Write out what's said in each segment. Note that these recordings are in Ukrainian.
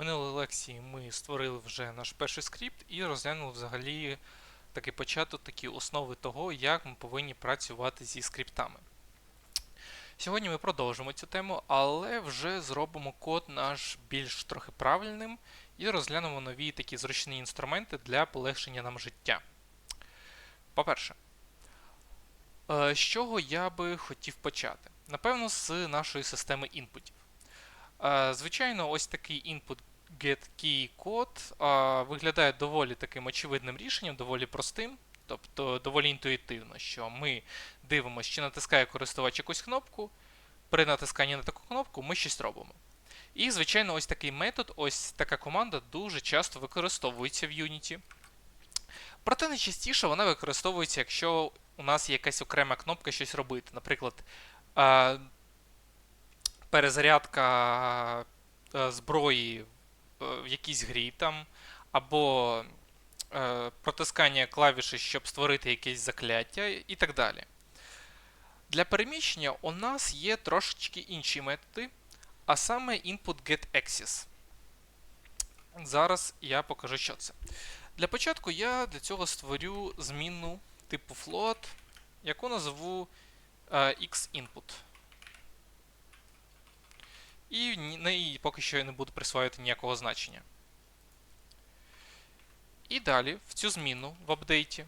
минулій лекції ми створили вже наш перший скрипт і розглянули взагалі такий початок, такі основи того, як ми повинні працювати зі скриптами. Сьогодні ми продовжимо цю тему, але вже зробимо код наш більш трохи правильним і розглянемо нові такі зручні інструменти для полегшення нам життя. По-перше, е, з чого я би хотів почати? Напевно, з нашої системи інпутів. Е, Звичайно, ось такий input get-key е, виглядає доволі таким очевидним рішенням, доволі простим, тобто доволі інтуїтивно, що ми дивимося, чи натискає користувач якусь кнопку. При натисканні на таку кнопку ми щось робимо. І, звичайно, ось такий метод, ось така команда дуже часто використовується в Unity. Проте найчастіше вона використовується, якщо у нас є якась окрема кнопка щось робити. Наприклад, перезарядка зброї в якійсь грі там, або е, протискання клавіші, щоб створити якесь закляття, і так далі. Для переміщення у нас є трошечки інші методи, а саме input get access. Зараз я покажу, що це. Для початку я для цього створю змінну типу float, яку назву е, xInput. І на її поки що я не буду присвоювати ніякого значення. І далі в цю зміну в апдейті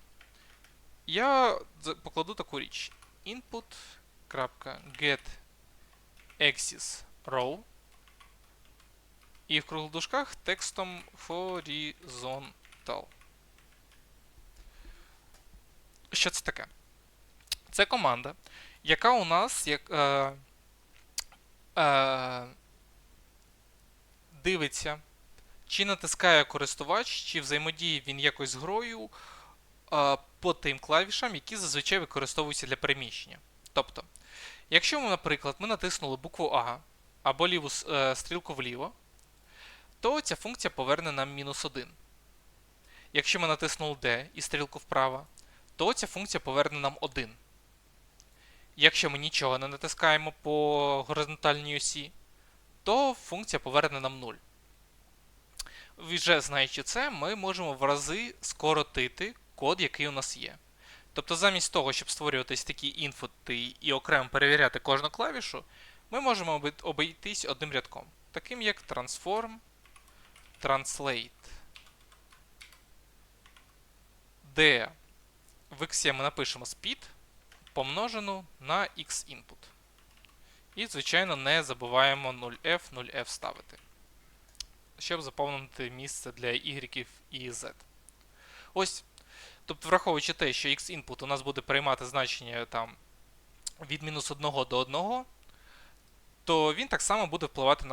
я покладу таку річ: input.get axis row. І в круглих дужках текстом horizontal. Що це таке? Це команда, яка у нас як. Е, е, дивиться, чи натискає користувач, чи взаємодіє він якось з грою е, по тим клавішам, які зазвичай використовуються для переміщення. Тобто, якщо ми, наприклад, ми натиснули букву А або ліву е, стрілку вліво, то ця функція поверне нам мінус 1. Якщо ми натиснули D і стрілку вправо, то ця функція поверне нам 1. Якщо ми нічого не натискаємо по горизонтальній осі, то функція поверне нам 0. Вже знаючи це, ми можемо в рази скоротити код, який у нас є. Тобто, замість того, щоб створюватись такі інфоти і окремо перевіряти кожну клавішу, ми можемо обійтись одним рядком, таким як transform, translate, де в x ми напишемо speed помножену на x-input. І, звичайно, не забуваємо 0f, 0f ставити, щоб заповнити місце для y і z. Ось, тобто, враховуючи те, що x-input у нас буде приймати значення там, від мінус 1 до 1, то він так само буде впливати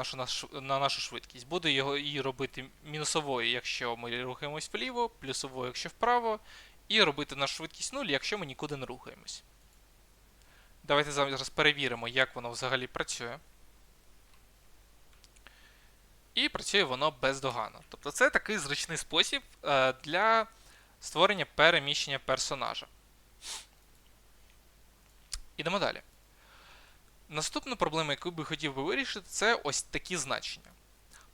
на нашу швидкість. Буде його її робити мінусовою, якщо ми рухаємось вліво, плюсовою, якщо вправо, і робити нашу швидкість 0, якщо ми нікуди не рухаємось. Давайте зараз перевіримо, як воно взагалі працює. І працює воно бездоганно. Тобто це такий зручний спосіб е, для створення переміщення персонажа. Ідемо далі. Наступна проблема, яку би хотів би вирішити, це ось такі значення.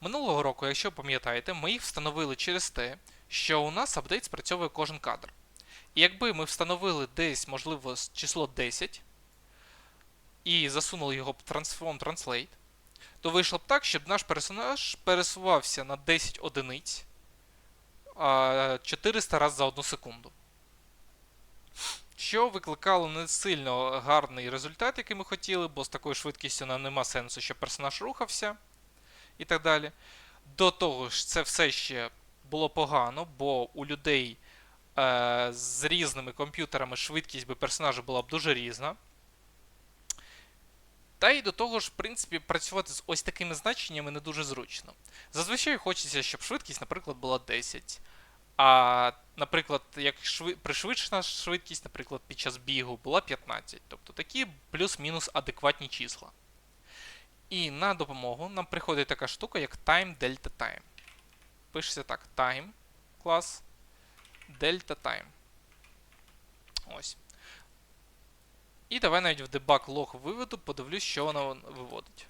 Минулого року, якщо пам'ятаєте, ми їх встановили через те, що у нас апдейт спрацьовує кожен кадр. І якби ми встановили десь, можливо, число 10 і засунули його в Transform Translate, то вийшло б так, щоб наш персонаж пересувався на 10 одиниць 400 разів за одну секунду. Що викликало не сильно гарний результат, який ми хотіли, бо з такою швидкістю нам нема сенсу, щоб персонаж рухався і так далі. До того ж, це все ще було погано, бо у людей е, з різними комп'ютерами швидкість би персонажа була б дуже різна. Та й до того ж, в принципі, працювати з ось такими значеннями не дуже зручно. Зазвичай хочеться, щоб швидкість, наприклад, була 10. А, наприклад, як швид... пришвидшена швидкість, наприклад, під час бігу була 15. Тобто такі плюс-мінус адекватні числа. І на допомогу нам приходить така штука, як time delta time. Пишеться так: time клас delta time. Ось. І давай навіть в дебаг лог виведу, подивлюсь, що воно виводить.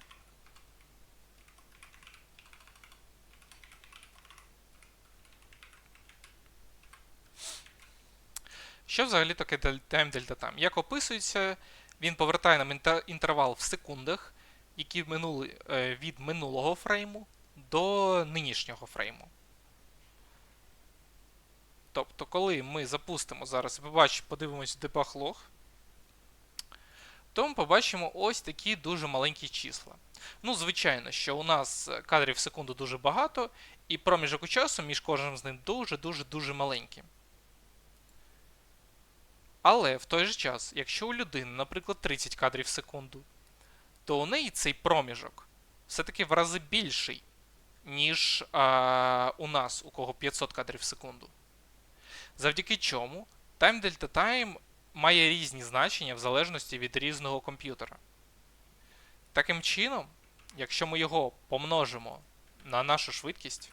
Що взагалі таке тайм дельтатайм? Як описується, він повертає нам інтервал в секундах, які минули е, від минулого фрейму до нинішнього фрейму. Тобто, коли ми запустимо зараз, побачимо, подивимось дебаг лог то ми побачимо ось такі дуже маленькі числа. Ну, звичайно, що у нас е, кадрів в секунду дуже багато, і проміжок у часу між кожним з ним дуже-дуже-дуже маленький. Але в той же час, якщо у людини, наприклад, 30 кадрів в секунду, то у неї цей проміжок все-таки в рази більший, ніж а, у нас, у кого 500 кадрів в секунду. Завдяки чому time має різні значення в залежності від різного комп'ютера. Таким чином, якщо ми його помножимо на нашу швидкість,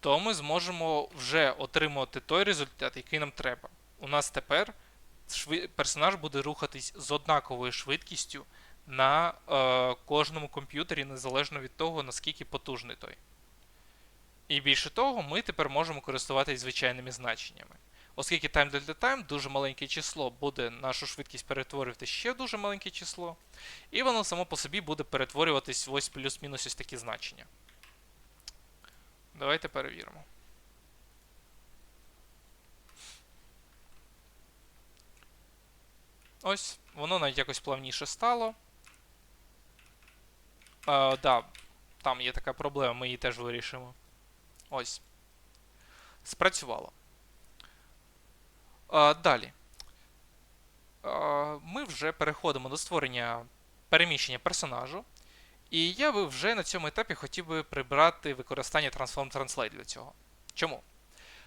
то ми зможемо вже отримувати той результат, який нам треба. У нас тепер персонаж буде рухатись з однаковою швидкістю на е, кожному комп'ютері, незалежно від того, наскільки потужний той. І більше того, ми тепер можемо користуватись звичайними значеннями. Оскільки time delta time дуже маленьке число буде нашу швидкість перетворювати ще дуже маленьке число, і воно само по собі буде перетворюватись в ось плюс-мінус ось такі значення. Давайте перевіримо. Ось, воно навіть якось плавніше стало. Так, да, там є така проблема, ми її теж вирішимо. Ось. Спрацювало. Далі. Ми вже переходимо до створення переміщення персонажу. І я би вже на цьому етапі хотів би прибрати використання Transform Translate для цього. Чому?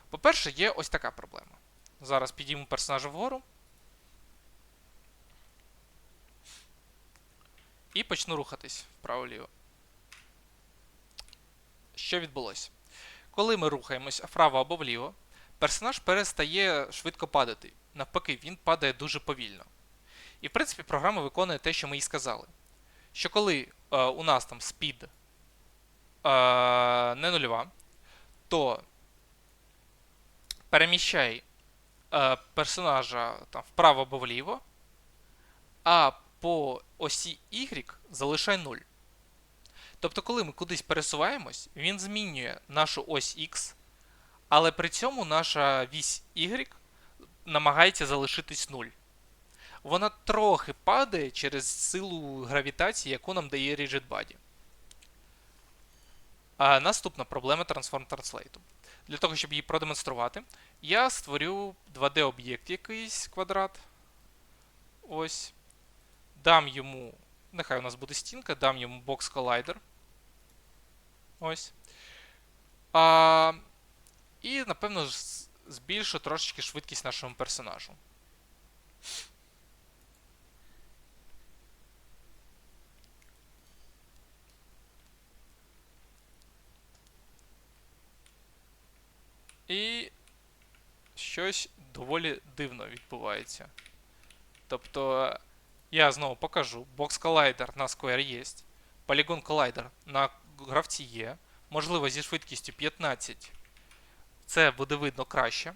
По-перше, є ось така проблема. Зараз підійму персонажа вгору. І почну рухатись вправо-ліво. Що відбулося? Коли ми рухаємось вправо або вліво, персонаж перестає швидко падати. Навпаки, він падає дуже повільно. І, в принципі, програма виконує те, що ми їй сказали. Що коли е, у нас там speed е, не нульова, то переміщай е, персонажа там, вправо або вліво, а по осі Y залишай 0. Тобто, коли ми кудись пересуваємось, він змінює нашу ось X, але при цьому наша вісь Y намагається залишитись 0. Вона трохи падає через силу гравітації, яку нам дає Rigid Body. А наступна проблема Transform Translate. Для того, щоб її продемонструвати, я створю 2D-об'єкт якийсь квадрат. Ось. Дам йому. Нехай у нас буде стінка, дам йому Box Collider. Ось. А, І, напевно, збільшу трошечки швидкість нашому персонажу. І щось доволі дивно відбувається. Тобто, я знову покажу. Box Collider на Square є. Polygon Collider на гравці є. Можливо, зі швидкістю 15 це буде видно краще.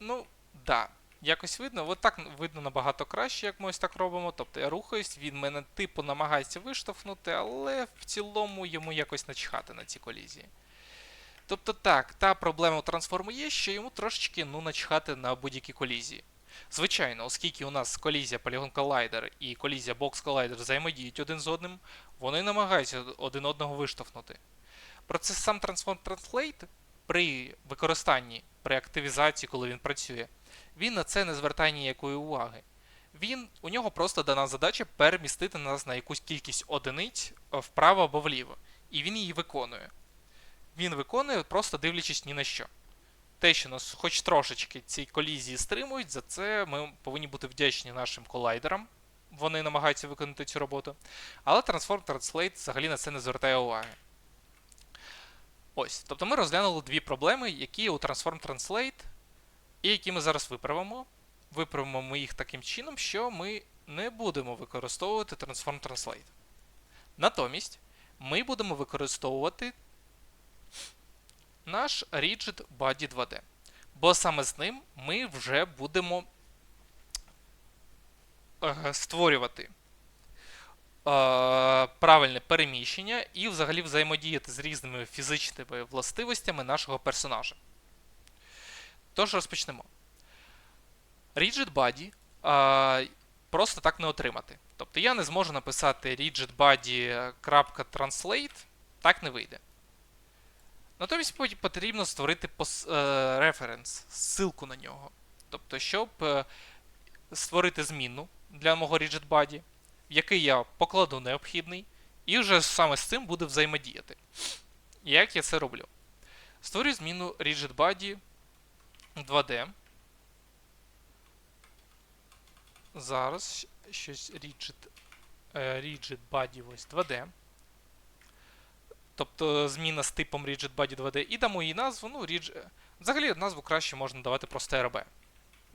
Ну, да. Якось видно. От так видно набагато краще, як ми ось так робимо. Тобто я рухаюсь, він мене типу намагається виштовхнути, але в цілому йому якось начхати на ці колізії. Тобто так, та проблема у трансформу є, що йому трошечки ну, начхати на будь-які колізії. Звичайно, оскільки у нас колізія Polygon Collider і колізія Box Collider взаємодіють один з одним, вони намагаються один одного виштовхнути. Проте сам Transform Translate при використанні, при активізації, коли він працює, він на це не звертає ніякої уваги. Він, у нього просто дана задача перемістити нас на якусь кількість одиниць е, вправо або вліво. І він її виконує. Він виконує, просто дивлячись ні на що. Те, що нас хоч трошечки ці колізії стримують, за це ми повинні бути вдячні нашим колайдерам. Вони намагаються виконати цю роботу. Але Transform Translate взагалі на це не звертає уваги. Ось. Тобто ми розглянули дві проблеми, які у Transform Translate, і які ми зараз виправимо. Виправимо ми їх таким чином, що ми не будемо використовувати Transform Translate. Натомість ми будемо використовувати наш Rigid Body 2D. Бо саме з ним ми вже будемо е, створювати е, правильне переміщення і взагалі взаємодіяти з різними фізичними властивостями нашого персонажа. Тож розпочнемо. Rigid Body е, просто так не отримати. Тобто я не зможу написати rigidbody.translate, так не вийде. Натомість потрібно створити е, референс, ссылку на нього. Тобто, щоб е, створити зміну для мого rigidbody, в який я покладу необхідний, і вже саме з цим буде взаємодіяти. Як я це роблю? Створюю зміну rigidbody 2D. Зараз щось rigid, е, rigid body ось 2D. Тобто зміна з типом rigid body 2D. І дамо їй назву. ну, rigid... Взагалі назву краще можна давати просто RB.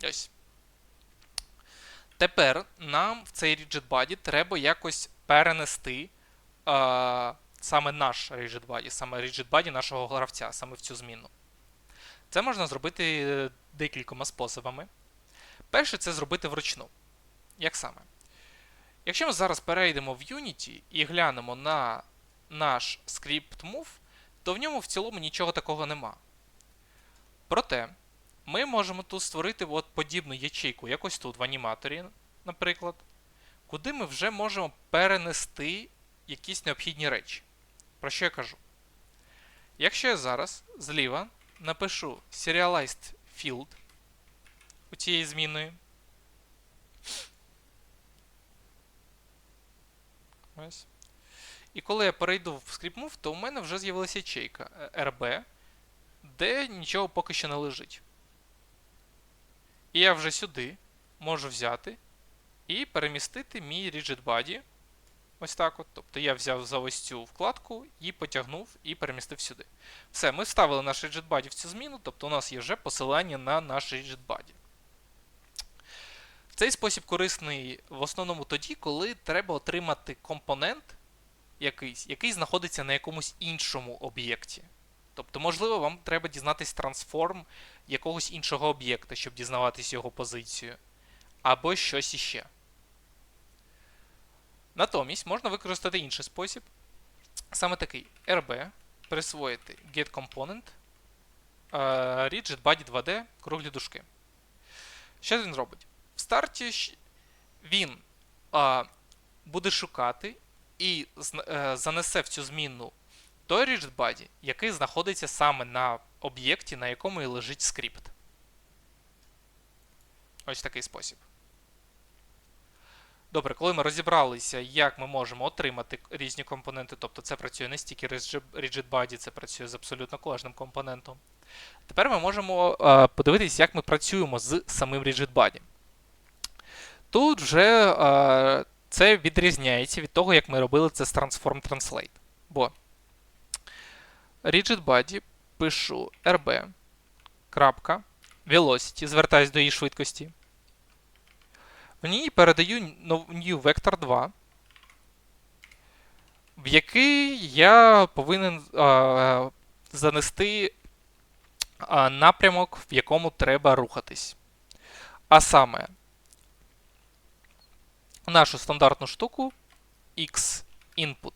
Ось. Тепер нам в цей rigid body треба якось перенести е, саме наш rigid body, саме rigid body нашого гравця, саме в цю зміну. Це можна зробити е, декількома способами. Перше, це зробити вручну. Як саме? Якщо ми зараз перейдемо в Unity і глянемо на наш скрипт move, то в ньому в цілому нічого такого нема. Проте, ми можемо тут створити от подібну ячейку, якось тут в аніматорі, наприклад, куди ми вже можемо перенести якісь необхідні речі. Про що я кажу? Якщо я зараз зліва напишу serialized field у цієї зміною, Ось. І коли я перейду в ScriptMove, то у мене вже з'явилася ячейка RB, де нічого поки що не лежить. І я вже сюди можу взяти і перемістити мій Rigid Body. Ось так от. Тобто я взяв за ось цю вкладку і потягнув і перемістив сюди. Все, ми вставили наш Rigid в цю зміну, тобто у нас є вже посилання на наш Rigid Цей спосіб корисний в основному тоді, коли треба отримати компонент якийсь, який знаходиться на якомусь іншому об'єкті. Тобто, можливо, вам треба дізнатись трансформ якогось іншого об'єкта, щоб дізнаватись його позицію. Або щось іще. Натомість можна використати інший спосіб. Саме такий RB, присвоїти getComponent, rigid body 2D, круглі дужки. Що він робить? В старті він а, буде шукати і е, занесе в цю зміну той rigid body, який знаходиться саме на об'єкті, на якому і лежить скрипт. Ось такий спосіб. Добре, коли ми розібралися, як ми можемо отримати різні компоненти, тобто це працює не стільки rigid body, це працює з абсолютно кожним компонентом. Тепер ми можемо е, подивитися, як ми працюємо з самим rigid body. Тут вже е, це відрізняється від того, як ми робили це з Transform Translate. Бо rigid body пишу rb. velocity, звертаюсь до її швидкості. В ній передаю new vector 2, в який я повинен а, занести а, напрямок, в якому треба рухатись. А саме нашу стандартну штуку x input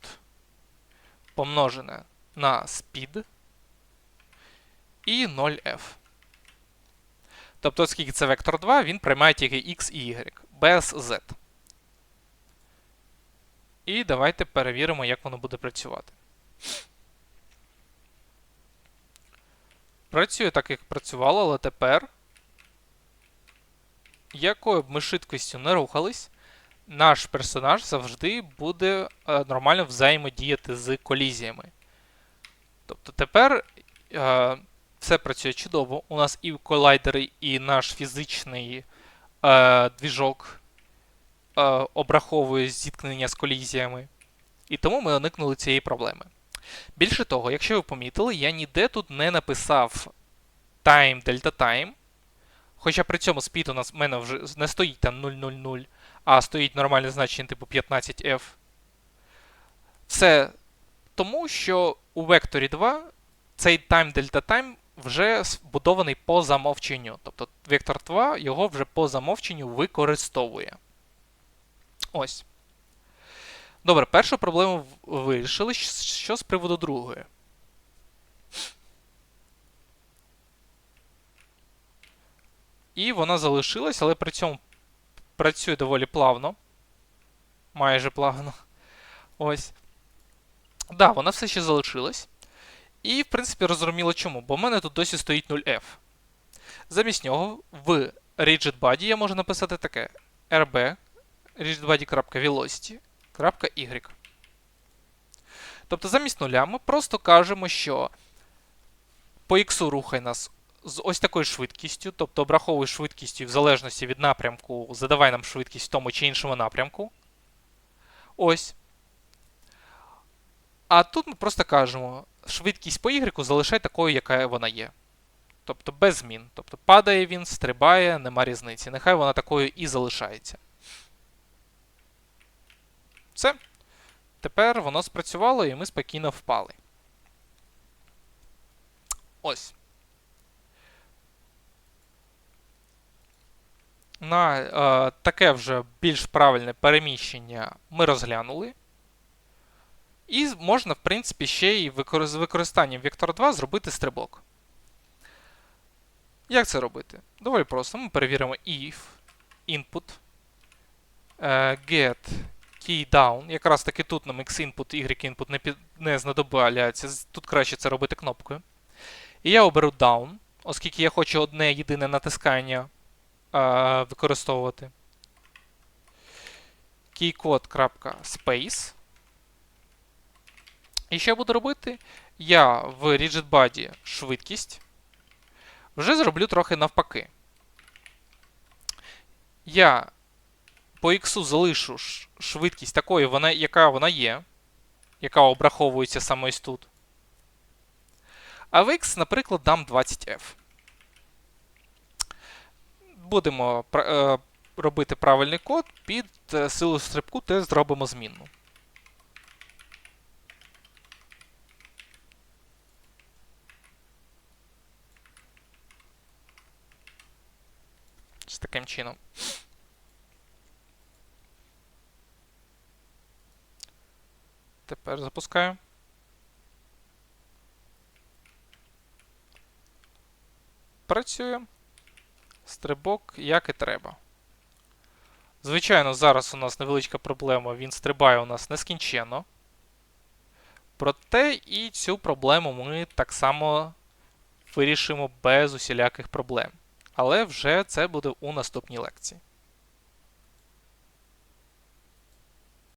помножене на speed і 0f. Тобто, оскільки це вектор 2, він приймає тільки x і y, без z. І давайте перевіримо, як воно буде працювати. Працює так, як працювало, але тепер, якою б ми швидкістю не рухались, наш персонаж завжди буде е, нормально взаємодіяти з колізіями. Тобто тепер е, все працює чудово. У нас і колайдери, і наш фізичний е, двіжок е, обраховує зіткнення з колізіями. І тому ми уникнули цієї проблеми. Більше того, якщо ви помітили, я ніде тут не написав time delta time. Хоча при цьому speed у нас в мене вже не стоїть там 0,00, а стоїть нормальне значення типу 15f. Це тому, що у векторі 2 цей time delta time вже збудований по замовченню. Тобто вектор 2 його вже по замовченню використовує. Ось. Добре, першу проблему вирішили. Що з приводу другої? І вона залишилась, але при цьому працює доволі плавно. Майже плавно. Ось. Да, вона все ще залишилась. І, в принципі, розуміло чому, бо в мене тут досі стоїть 0f. Замість нього в rigidBody я можу написати таке: rb rigidbody.velocity.y. Тобто замість нуля ми просто кажемо, що по x рухай нас з ось такою швидкістю, тобто обраховуй швидкістю в залежності від напрямку, задавай нам швидкість в тому чи іншому напрямку. Ось. А тут ми просто кажемо, швидкість по y залишай такою, яка вона є. Тобто без змін. Тобто падає він, стрибає, нема різниці. Нехай вона такою і залишається. Все. Тепер воно спрацювало і ми спокійно впали. Ось. На е, таке вже більш правильне переміщення ми розглянули. І можна, в принципі, ще й з використанням Vector 2 зробити стрибок. Як це робити? Доволі просто. Ми перевіримо if input е, get key down. Якраз таки тут нам x-input, y-input не, під, не знадобляться. З- Тут краще це робити кнопкою. І я оберу down, оскільки я хочу одне єдине натискання е, використовувати. Keycode.space. І що я буду робити? Я в RigidBody швидкість вже зроблю трохи навпаки. Я по X залишу швидкість такою, вона, яка вона є, яка обраховується саме ось тут. А в X, наприклад, дам 20F. Будемо е, робити правильний код під е, силу стрибку, теж зробимо змінну. Ось таким чином. Тепер запускаю. Працює. Стрибок як і треба. Звичайно, зараз у нас невеличка проблема, він стрибає у нас нескінченно. Проте і цю проблему ми так само вирішимо без усіляких проблем. Але вже це буде у наступній лекції.